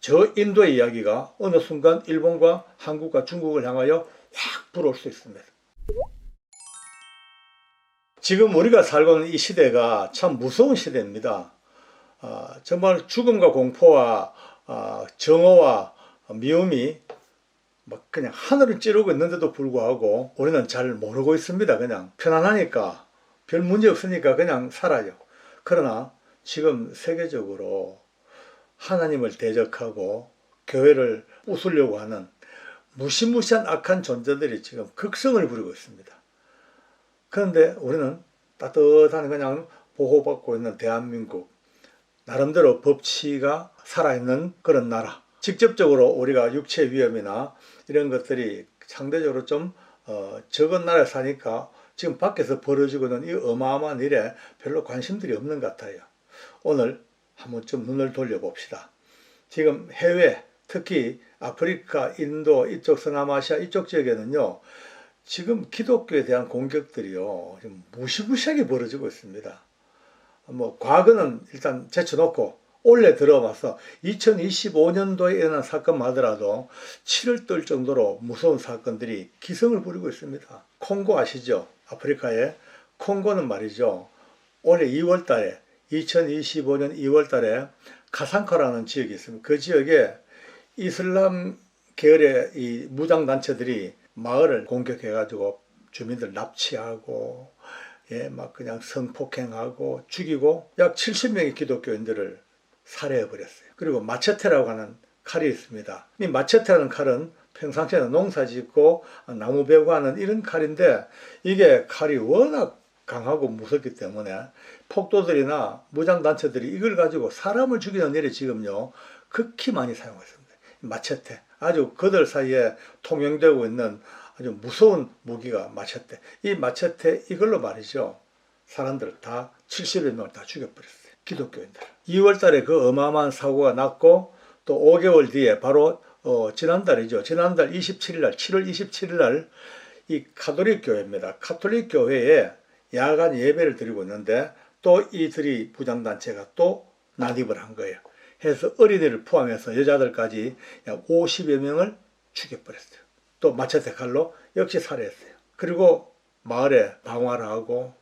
저 인도의 이야기가 어느 순간 일본과 한국과 중국을 향하여 확 불어올 수 있습니다. 지금 우리가 살고 있는 이 시대가 참 무서운 시대입니다. 아, 정말 죽음과 공포와 아, 정오와 미움이 막 그냥 하늘을 찌르고 있는데도 불구하고 우리는 잘 모르고 있습니다. 그냥 편안하니까 별 문제 없으니까 그냥 살아요. 그러나 지금 세계적으로 하나님을 대적하고 교회를 부수려고 하는 무시무시한 악한 존재들이 지금 극성을 부리고 있습니다. 그런데 우리는 따뜻한 그냥 보호받고 있는 대한민국 나름대로 법치가 살아있는 그런 나라 직접적으로 우리가 육체 위험이나 이런 것들이 상대적으로 좀 어, 적은 나라에 사니까 지금 밖에서 벌어지고 있는 이 어마어마한 일에 별로 관심들이 없는 것 같아요. 오늘 한번 좀 눈을 돌려봅시다. 지금 해외, 특히 아프리카, 인도, 이쪽 서남아시아 이쪽 지역에는요, 지금 기독교에 대한 공격들이요, 좀 무시무시하게 벌어지고 있습니다. 뭐, 과거는 일단 제쳐놓고, 올해 들어와서 2025년도에 일어난 사건만 하더라도 치를 떨 정도로 무서운 사건들이 기승을 부리고 있습니다. 콩고 아시죠? 아프리카에. 콩고는 말이죠. 올해 2월 달에 2025년 2월 달에 카상카라는 지역이 있습니다. 그 지역에 이슬람 계열의 이 무장 단체들이 마을을 공격해 가지고 주민들 납치하고 예, 막 그냥 성폭행하고 죽이고 약 70명의 기독교인들을 살해해 버렸어요. 그리고 마체테라고 하는 칼이 있습니다. 이 마체테라는 칼은 평상시에는 농사 짓고 나무 베고 하는 이런 칼인데 이게 칼이 워낙 강하고 무섭기 때문에 폭도들이나 무장단체들이 이걸 가지고 사람을 죽이는 일이 지금요 극히 많이 사용했습니다. 마체테. 아주 그들 사이에 통용되고 있는 아주 무서운 무기가 마체테. 이 마체테 이걸로 말이죠. 사람들 다 70여 명을 다 죽여버렸어요. 기독교인들 2월 달에 그 어마어마한 사고가 났고 또 5개월 뒤에 바로 어, 지난달이죠. 지난달 27일 날 7월 27일 날 이 카톨릭 교회입니다. 카톨릭 교회에 야간 예배를 드리고 있는데 또 이들이 부장단체가 또 난입을 한 거예요. 해서 어린이를 포함해서 여자들까지 약 50여 명을 죽여버렸어요. 또 마체테 칼로 역시 살해했어요. 그리고 마을에 방화를 하고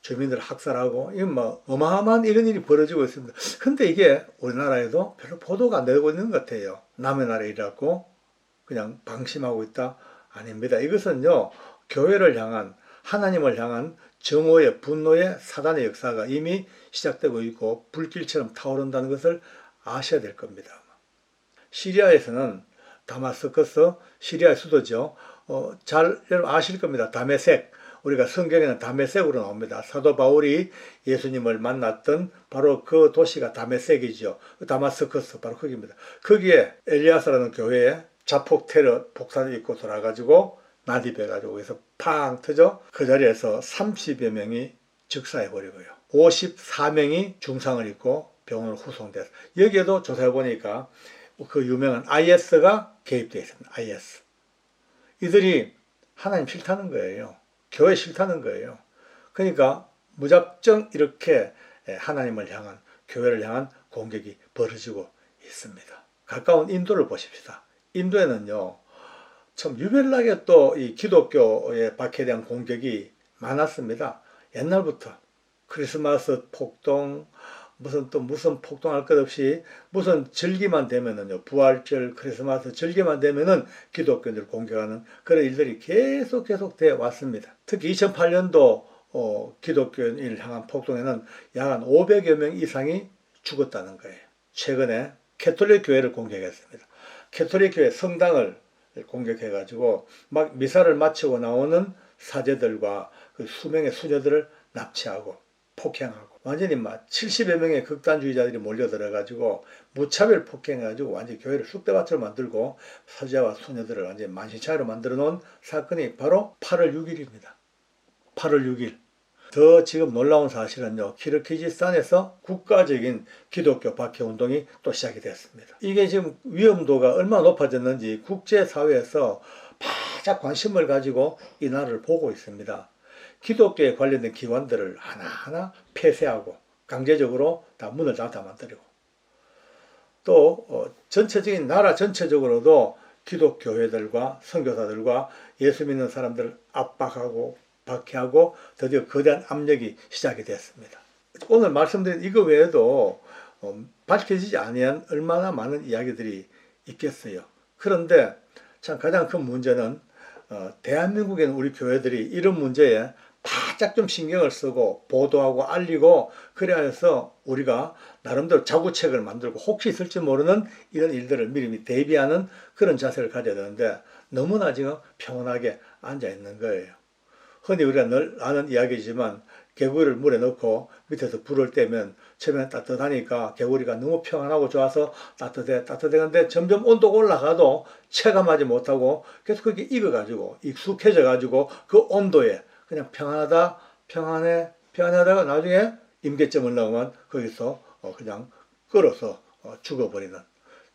주민들 학살하고 이건 뭐 어마어마한 이런 일이 벌어지고 있습니다. 근데 이게 우리나라에도 별로 보도가 안 되고 있는 것 같아요. 남의 나라에 일하고 그냥 방심하고 있다? 아닙니다. 이것은요, 교회를 향한, 하나님을 향한 정오의 분노의 사단의 역사가 이미 시작되고 있고 불길처럼 타오른다는 것을 아셔야 될 겁니다. 시리아에서는 다마스커스, 시리아의 수도죠. 어, 잘 여러분 아실 겁니다. 다메섹. 우리가 성경에는 다메섹으로 나옵니다. 사도 바울이 예수님을 만났던 바로 그 도시가 다메섹이죠. 다마스커스 바로 거기입니다. 거기에 엘리아스라는 교회에 자폭 테러 폭탄이 있고 돌아가지고 난입해가지고 그래서 팡 터져 그 자리에서 30여 명이 즉사해 버리고요. 54명이 중상을 입고 병원으로 후송돼서 여기에도 조사해 보니까 그 유명한 IS가 개입되어 있습니다. IS. 이들이 하나님 싫다는 거예요. 교회 싫다는 거예요. 그러니까 무작정 이렇게 하나님을 향한 교회를 향한 공격이 벌어지고 있습니다. 가까운 인도를 보십시다. 인도에는요, 참 유별나게 또 이 기독교의 박해에 대한 공격이 많았습니다. 옛날부터 크리스마스 폭동, 무슨 또 무슨 폭동할 것 없이 무슨 절기만 되면은요, 부활절, 크리스마스 절기만 되면은 기독교인들 공격하는 그런 일들이 계속 계속 돼 왔습니다. 특히 2008년도 어, 기독교인을 향한 폭동에는 약 한 500여 명 이상이 죽었다는 거예요. 최근에 캐톨릭 교회를 공격했습니다. 캐톨릭 교회 성당을 공격해가지고 막 미사를 마치고 나오는 사제들과 그 수명의 수녀들을 납치하고 폭행하고 완전히 막 70여 명의 극단주의자들이 몰려들어가지고 무차별 폭행해가지고 완전히 교회를 쑥대밭으로 만들고 사제와 수녀들을 완전히 만신창이로 만들어 놓은 사건이 바로 8월 6일입니다. 8월 6일. 더 지금 놀라운 사실은요, 키르키지스탄에서 국가적인 기독교 박해 운동이 또 시작이 됐습니다. 이게 지금 위험도가 얼마나 높아졌는지 국제사회에서 바짝 관심을 가지고 이 나라를 보고 있습니다. 기독교에 관련된 기관들을 하나하나 폐쇄하고 강제적으로 다 문을 닫아 만들고 또 어, 전체적인 나라 전체적으로도 기독교회들과 선교사들과 예수 믿는 사람들을 압박하고 박해하고 드디어 거대한 압력이 시작이 됐습니다. 오늘 말씀드린 이거 외에도 어, 밝혀지지 아니한 얼마나 많은 이야기들이 있겠어요. 그런데 참 가장 큰 문제는 어, 대한민국에는 우리 교회들이 이런 문제에 바짝 좀 신경을 쓰고 보도하고 알리고 그래야 해서 우리가 나름대로 자구책을 만들고 혹시 있을지 모르는 이런 일들을 미리 대비하는 그런 자세를 가져야 되는데 너무나 지금 평온하게 앉아 있는 거예요. 흔히 우리가 늘 아는 이야기지만 개구리를 물에 넣고 밑에서 불을 떼면 처음에는 따뜻하니까 개구리가 너무 평안하고 좋아서 따뜻해 따뜻해. 근데 점점 온도가 올라가도 체감하지 못하고 계속 그게 익어가지고 익숙해져 가지고 그 온도에 그냥 평안하다 평안해 평안하다가 나중에 임계점을 넘으면 거기서 어 그냥 끓어서 어 죽어버리는.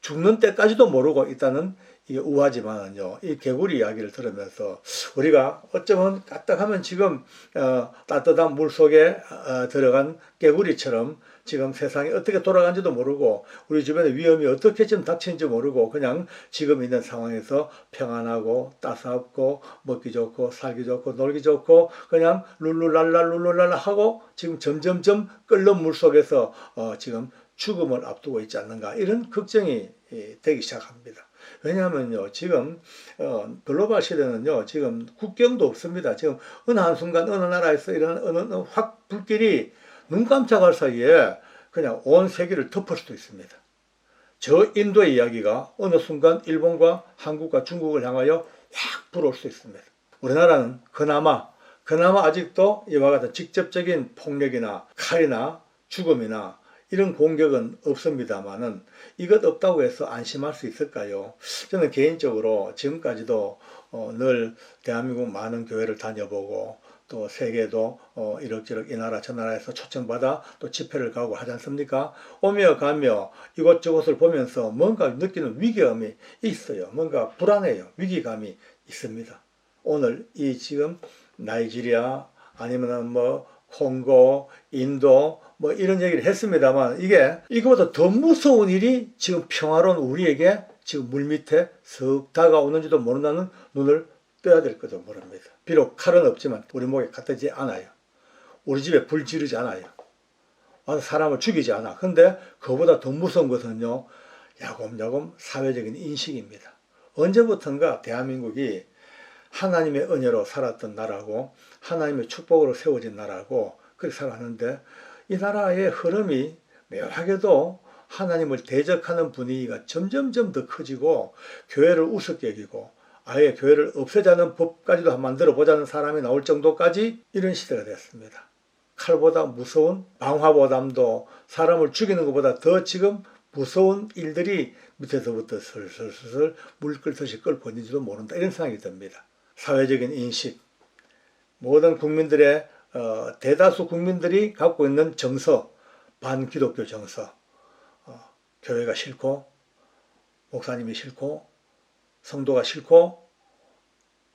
죽는 때까지도 모르고 있다는 이게 우하지만은요, 이 개구리 이야기를 들으면서 우리가 어쩌면 까딱하면 지금 어, 따뜻한 물 속에 어, 들어간 개구리처럼 지금 세상이 어떻게 돌아간지도 모르고 우리 주변에 위험이 어떻게 지금 닥치는지 모르고 그냥 지금 있는 상황에서 평안하고 따스럽고 먹기 좋고 살기 좋고 놀기 좋고 그냥 룰루랄라 룰루랄라 하고 지금 점점점 끓는 물 속에서 어, 지금 죽음을 앞두고 있지 않는가 이런 걱정이 예, 되기 시작합니다. 왜냐하면요 지금 어, 글로벌 시대는요 지금 국경도 없습니다. 지금 어느 한 순간 어느 나라에서 이런 어느 확 불길이 눈 깜짝할 사이에 그냥 온 세계를 덮을 수도 있습니다. 저 인도의 이야기가 어느 순간 일본과 한국과 중국을 향하여 확 불어올 수 있습니다. 우리나라는 그나마 그나마 아직도 이와 같은 직접적인 폭력이나 칼이나 죽음이나 이런 공격은 없습니다만은 이것 없다고 해서 안심할 수 있을까요? 저는 개인적으로 지금까지도 어, 늘 대한민국 많은 교회를 다녀보고 또 세계도 어, 이럭저럭 이 나라 저 나라에서 초청받아 또 집회를 가고 하지 않습니까? 오며 가며 이곳저곳을 보면서 뭔가 느끼는 위기감이 있어요. 뭔가 불안해요. 위기감이 있습니다. 오늘 이 지금 나이지리아 아니면은 뭐 콩고, 인도 뭐 이런 얘기를 했습니다만 이게 이거보다 더 무서운 일이 지금 평화로운 우리에게 지금 물밑에 슥 다가오는지도 모른다는 눈을 떠야 될 것도 모릅니다. 비록 칼은 없지만 우리 목에 갖다지 않아요. 우리 집에 불 지르지 않아요. 사람을 죽이지 않아. 근데 그보다 더 무서운 것은요. 야곱야곱 사회적인 인식입니다. 언제부턴가 대한민국이 하나님의 은혜로 살았던 나라고 하나님의 축복으로 세워진 나라고 그렇게 살았는데 이 나라의 흐름이 묘하게도 하나님을 대적하는 분위기가 점점점 더 커지고 교회를 우습게 여기고 아예 교회를 없애자는 법까지도 만들어 보자는 사람이 나올 정도까지 이런 시대가 됐습니다. 칼보다 무서운 방화보담도 사람을 죽이는 것보다 더 지금 무서운 일들이 밑에서부터 슬슬슬슬 물 끓듯이 끓고 있는지도 모른다 이런 생각이 듭니다. 사회적인 인식, 모든 국민들의 어, 대다수 국민들이 갖고 있는 정서, 반기독교 정서, 어, 교회가 싫고 목사님이 싫고 성도가 싫고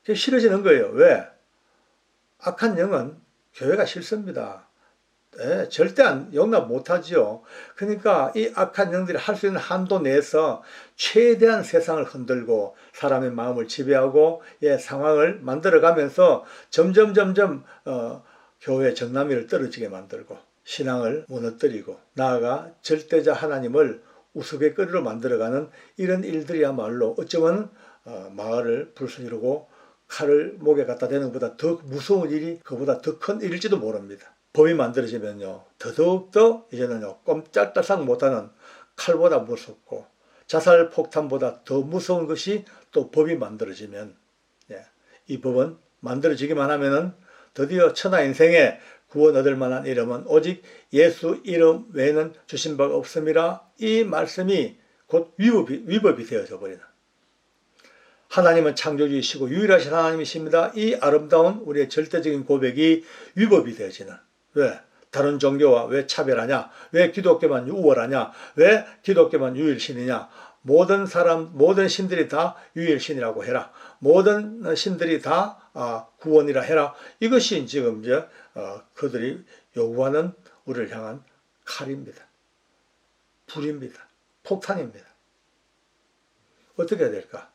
그게 싫어지는 거예요. 왜? 악한 영은 교회가 싫습니다. 네, 절대 안 용납 못하지요. 그러니까 이 악한 영들이 할 수 있는 한도 내에서 최대한 세상을 흔들고 사람의 마음을 지배하고 예, 상황을 만들어가면서 점점 점점 어, 교회 정남이를 떨어지게 만들고 신앙을 무너뜨리고 나아가 절대자 하나님을 끓이로 만들어가는 이런 일들이야말로 어쩌면 어, 마을을 불순이르고 칼을 목에 갖다 대는 것보다 더 무서운 일이 그보다 더 큰 일일지도 모릅니다. 법이 만들어지면요 더더욱더 이제는요 꼼짝달싹 못하는 칼보다 무섭고 자살 폭탄보다 더 무서운 것이 또 법이 만들어지면 예, 이 법은 만들어지기만 하면은 드디어 천하 인생에 구원 얻을 만한 이름은 오직 예수 이름 외에는 주신 바가 없음이라 이 말씀이 곧 위법이, 위법이 되어져 버리는 하나님은 창조주이시고 유일하신 하나님이십니다. 이 아름다운 우리의 절대적인 고백이 위법이 되어지는 왜? 다른 종교와 왜 차별하냐? 왜 기독교만 우월하냐? 왜 기독교만 유일신이냐? 모든 사람, 모든 신들이 다 유일신이라고 해라. 모든 신들이 다 아, 구원이라 해라. 이것이 지금 이제 어, 그들이 요구하는 우리를 향한 칼입니다. 불입니다. 폭탄입니다. 어떻게 해야 될까?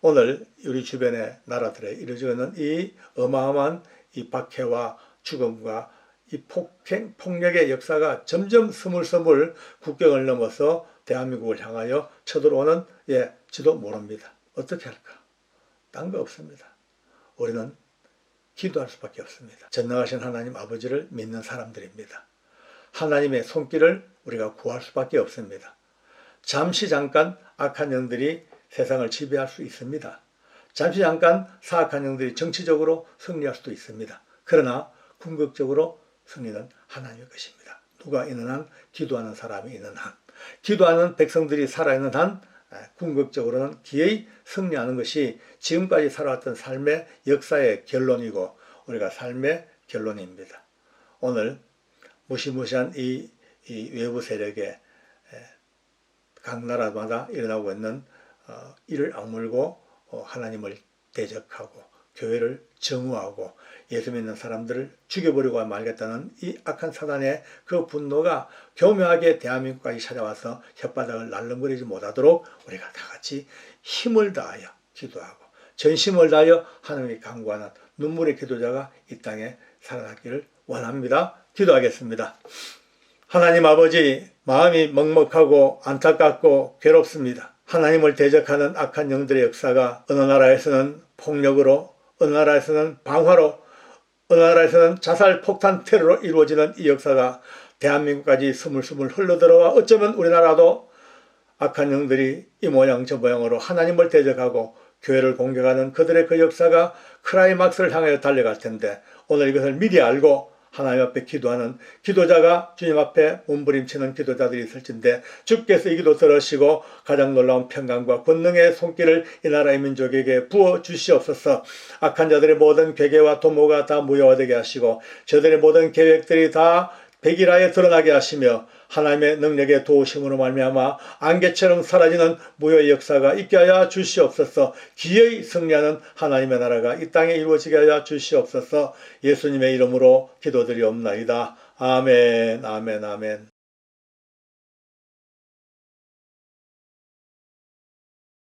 오늘 우리 주변의 나라들에 이루어지는 이 어마어마한 이 박해와 죽음과 이 폭행, 폭력의 역사가 점점 스물스물 국경을 넘어서 대한민국을 향하여 쳐들어오는 예, 지도 모릅니다. 어떻게 할까? 딴 거 없습니다. 우리는 기도할 수밖에 없습니다. 전능하신 하나님 아버지를 믿는 사람들입니다. 하나님의 손길을 우리가 구할 수밖에 없습니다. 잠시 잠깐 악한 영들이 세상을 지배할 수 있습니다. 잠시 잠깐 사악한 영들이 정치적으로 승리할 수도 있습니다. 그러나 궁극적으로 승리는 하나님의 것입니다. 누가 있는 한, 기도하는 사람이 있는 한, 기도하는 백성들이 살아있는 한, 아, 궁극적으로는 기의 승리하는 것이 지금까지 살아왔던 삶의 역사의 결론이고 우리가 삶의 결론입니다. 오늘 무시무시한 이, 이 외부 세력에 에, 각 나라마다 일어나고 있는 어, 이를 악물고 어, 하나님을 대적하고 교회를 정우하고 예수 믿는 사람들을 죽여버리고 말겠다는 이 악한 사단의 그 분노가 교묘하게 대한민국까지 찾아와서 혓바닥을 날름거리지 못하도록 우리가 다 같이 힘을 다하여 기도하고 전심을 다하여 하나님이 강구하는 눈물의 기도자가 이 땅에 살아나기를 원합니다. 기도하겠습니다. 하나님 아버지 마음이 먹먹하고 안타깝고 괴롭습니다. 하나님을 대적하는 악한 영들의 역사가 어느 나라에서는 폭력으로 어느 나라에서는 방화로 어느 나라에서는 자살 폭탄 테러로 이루어지는 이 역사가 대한민국까지 스물스물 흘러들어와 어쩌면 우리나라도 악한 영들이 이 모양 저 모양으로 하나님을 대적하고 교회를 공격하는 그들의 그 역사가 크라이막스를 향하여 달려갈 텐데 오늘 이것을 미리 알고 하나님 앞에 기도하는 기도자가 주님 앞에 몸부림치는 기도자들이 있을진데 주께서 이 기도 들으시고 가장 놀라운 평강과 권능의 손길을 이 나라의 민족에게 부어 주시옵소서. 악한 자들의 모든 괴계와 도모가 다 무효화되게 하시고 저들의 모든 계획들이 다 백일하에 드러나게 하시며 하나님의 능력의 도우심으로 말미암아 안개처럼 사라지는 무효의 역사가 있게 하여 주시옵소서. 기의 승리하는 하나님의 나라가 이 땅에 이루어지게 하여 주시옵소서. 예수님의 이름으로 기도드리옵나이다. 아멘 아멘 아멘